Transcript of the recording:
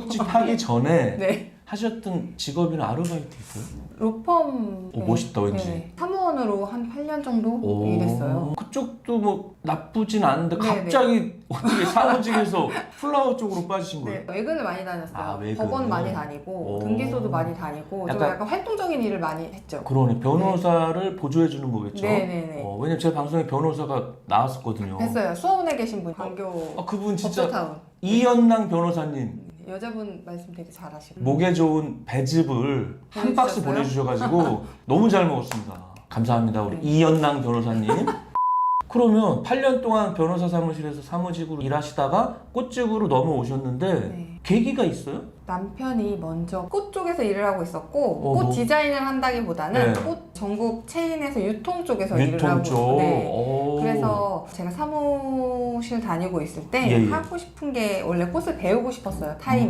꽃집 하기 전에 네. 하셨던 직업이나 아르바이트 있어요? 로펌. 오, 멋있다, 왠지. 사무원으로 한 8년 정도 오. 일했어요. 그쪽도 뭐 나쁘진 않은데 네, 갑자기 어떻게 사무직에서 플라워 쪽으로 빠지신 거예요? 네, 외근을 많이 다녔어요. 아, 외근. 법원 많이 다니고 오. 등기소도 많이 다니고 좀 약간- 약간 활동적인 일을 많이 했죠. 그러네 변호사를 보조해 주는 거겠죠. 네네네. 어, 왜냐면 제 방송에 변호사가 나왔었거든요. 했어요. 수원에 계신 분, 광교 아 그분 진짜 법조타운. 이연랑 변호사님 여자분 말씀 되게 잘하시고. 목에 좋은 배즙을 한 박스 보내주셨어요? 보내주셔가지고 너무 잘 먹었습니다. 감사합니다 우리 네. 이연랑 변호사님. 그러면 8년 동안 변호사 사무실에서 사무직으로 일하시다가 꽃집으로 넘어오셨는데 네. 계기가 있어요? 남편이 먼저 꽃 쪽에서 일을 하고 있었고 어, 꽃 뭐- 디자인을 한다기보다는 네. 꽃 전국 체인에서 유통 쪽에서 일을 유통 하고 쪽. 네. 오. 그래서 제가 사무실 다니고 있을 때 예, 예. 하고 싶은 게 원래 꽃을 배우고 싶었어요 타이밍